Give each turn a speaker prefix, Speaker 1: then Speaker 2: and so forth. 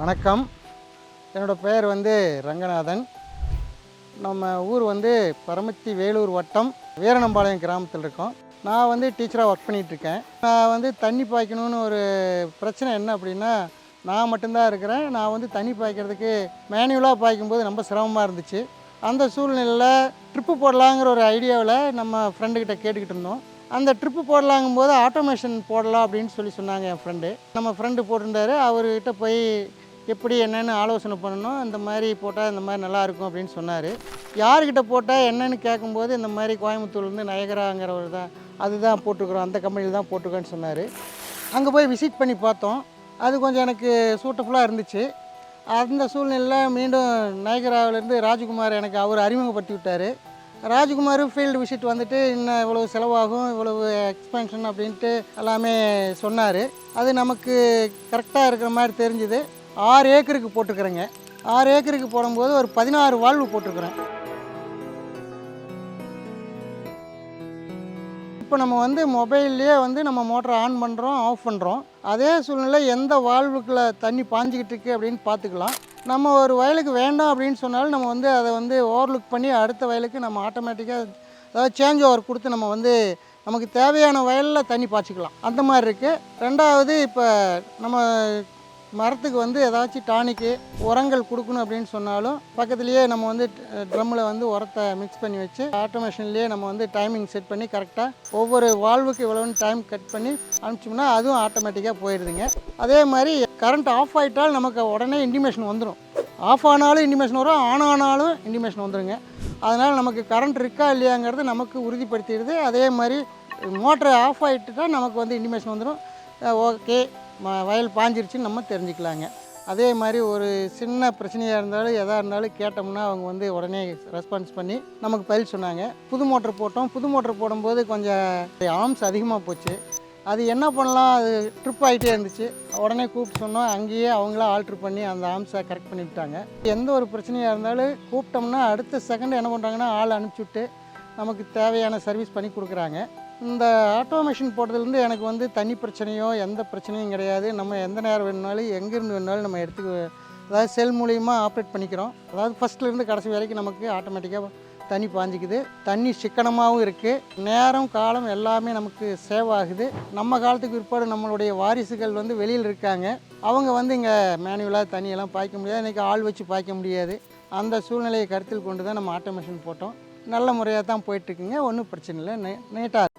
Speaker 1: வணக்கம். என்னோடய பெயர் வந்து ரங்கநாதன். நம்ம ஊர் வந்து பரமத்தி வேலூர் வட்டம் வீரணம்பாளையம் கிராமத்தில் இருக்கோம். நான் வந்து டீச்சராக ஒர்க் பண்ணிகிட்ருக்கேன் நான் வந்து தண்ணி பாய்க்கணும்னு ஒரு பிரச்சனை என்ன அப்படின்னா நான் மட்டும்தான் இருக்கிறேன். நான் வந்து தண்ணி பாய்க்கிறதுக்கு மேனுவலாக பாய்க்கும்போது ரொம்ப சிரமமாக இருந்துச்சு. அந்த சூழ்நிலையில் ட்ரிப்பு போடலாங்கிற ஒரு ஐடியாவில் நம்ம ஃப்ரெண்டுக்கிட்ட கேட்டுக்கிட்டு இருந்தோம். அந்த ட்ரிப்பு போடலாங்கும் போது ஆட்டோமேஷன் போடலாம் அப்படின்னு சொல்லி சொன்னாங்க என் ஃப்ரெண்டு நம்ம ஃப்ரெண்டு போட்டிருந்தாரு. அவர்கிட்ட போய் எப்படி என்னென்னு ஆலோசனை பண்ணணும் இந்த மாதிரி போட்டால் இந்த மாதிரி நல்லாயிருக்கும் அப்படின்னு சொன்னார். யார்கிட்ட போட்டால் என்னென்னு கேட்கும்போது இந்த மாதிரி கோயம்புத்தூர்லேருந்து நயகராங்கிறவர் தான் அதுதான் போட்டிருக்குறோம் அந்த கம்பெனியில் தான் போட்டிருக்கோன்னு சொன்னார். அங்கே போய் விசிட் பண்ணி பார்த்தோம். அது கொஞ்சம் எனக்கு சூட்டபுளாக இருந்துச்சு. அந்த சூழ்நிலையில் மீண்டும் நயகராவிலேருந்து ராஜ்குமார் எனக்கு அவர் அறிமுகப்படுத்தி விட்டார். ராஜ்குமார் ஃபீல்டு விசிட் வந்துட்டு இன்னும் இவ்வளவு செலவாகும் இவ்வளவு எக்ஸ்பென்ஷன் அப்படின்ட்டு எல்லாமே சொன்னார். அது நமக்கு கரெக்டாக இருக்கிற மாதிரி தெரிஞ்சுது. ஆறு ஏக்கருக்கு போட்டிருக்கிறேங்க ஆறு ஏக்கருக்கு போடும்போது ஒரு பதினாறு வால்வு போட்டிருக்கிறேன் இப்போ நம்ம வந்து மொபைல்லையே வந்து நம்ம மோட்டரை ஆன் பண்ணுறோம் ஆஃப் பண்ணுறோம் அதே சூழ்நிலை எந்த வால்வுக்குள்ள தண்ணி பாஞ்சிக்கிட்டு இருக்கு அப்படின்னு பார்த்துக்கலாம். நம்ம ஒரு வயலுக்கு வேண்டாம் அப்படின்னு சொன்னாலும் நம்ம வந்து அதை வந்து ஓவர்லுக் பண்ணி அடுத்த வயலுக்கு நம்ம ஆட்டோமேட்டிக்காக அதாவது சேஞ்ச் ஓவர் கொடுத்து நம்ம வந்து நமக்கு தேவையான வயலில் தண்ணி பாய்ச்சிக்கலாம். அந்த மாதிரி இருக்குது ரெண்டாவது இப்போ நம்ம மரத்துக்கு வந்து ஏதாச்சும் டானிக்கு உரங்கள் கொடுக்கணும் அப்படின்னு சொன்னாலும் பக்கத்துலேயே நம்ம வந்து ட்ரம்மில் வந்து உரத்தை மிக்ஸ் பண்ணி வச்சு ஆட்டோமேஷன்லேயே நம்ம வந்து டைமிங் செட் பண்ணி கரெக்டாக ஒவ்வொரு வால்வுக்கு இவ்வளோன்னு டைம் கட் பண்ணி அனுப்பிச்சோம்னா அதுவும் ஆட்டோமேட்டிக்காக போயிடுதுங்க. அதே மாதிரி கரண்ட் ஆஃப் ஆகிட்டால் நமக்கு உடனே இன்டிமேஷன் வந்துடும் ஆஃப் ஆனாலும் இன்டிமேஷன் வரும் ஆன் ஆனாலும் இன்டிமேஷன் வந்துடுங்க அதனால் நமக்கு கரண்ட் இருக்கா இல்லையாங்கிறது நமக்கு உறுதிப்படுத்திடுது. அதே மாதிரி மோட்டரை ஆஃப் ஆகிட்டுட்டா நமக்கு வந்து இன்டிமேஷன் வந்துடும் ஓகே. வயல் பாஞ்சிருச்சுன்னு நம்ம தெரிஞ்சுக்கலாங்க. அதே மாதிரி ஒரு சின்ன பிரச்சனையாக இருந்தாலும் எதாக இருந்தாலும் கேட்டோம்னா அவங்க வந்து உடனே ரெஸ்பான்ஸ் பண்ணி நமக்கு பதில் சொன்னாங்க. புது மோட்டர் போட்டோம். புது மோட்டர் போடும்போது கொஞ்சம் ஆர்ம்ஸ் அதிகமாக போச்சு. அது என்ன பண்ணலாம்? அது ட்ரிப் ஆகிட்டே இருந்துச்சு. உடனே கூப்பிட்டு சொன்னோம். அங்கேயே அவங்களா ஆல்ட்ரு பண்ணி அந்த ஆர்ம்ஸை கரெக்ட் பண்ணிவிட்டாங்க எந்த ஒரு பிரச்சனையாக இருந்தாலும் கூப்பிட்டோம்னா அடுத்த செகண்ட் என்ன பண்ணுறாங்கன்னா ஆள் அனுப்பிச்சுட்டு நமக்கு தேவையான சர்வீஸ் பண்ணி கொடுக்குறாங்க. இந்த ஆட்டோமேஷன் போட்டதுலேருந்து எனக்கு வந்து தண்ணி பிரச்சனையோ எந்த பிரச்சனையும் கிடையாது. நம்ம எந்த நேரம் வேணுனாலும் எங்கேருந்து வேணுனாலும் நம்ம எடுத்துக்க அதாவது செல் மூலயமா ஆப்ரேட் பண்ணிக்கிறோம். அதாவது ஃபஸ்ட்லேருந்து கடைசி வரைக்கும் நமக்கு ஆட்டோமேட்டிக்காக தண்ணி பாஞ்சிக்குது. தண்ணி சிக்கனமாகவும் இருக்குது நேரம் காலம் எல்லாமே நமக்கு சேவ் ஆகுது. நம்ம காலத்துக்கு பிற்பாடு நம்மளுடைய வாரிசுகள் வந்து வெளியில் இருக்காங்க. அவங்க வந்து இங்கே மேனுவலாக தண்ணியெல்லாம் பாய்க்க முடியாது. இன்றைக்கி ஆள் வச்சு பாய்க்க முடியாது. அந்த சூழ்நிலையை கருத்தில் கொண்டு தான் நம்ம ஆட்டோமேஷன் போட்டோம். நல்ல முறையாக தான் போயிட்டுருக்குங்க. ஒன்றும் பிரச்சனை இல்லை. நீட்டாக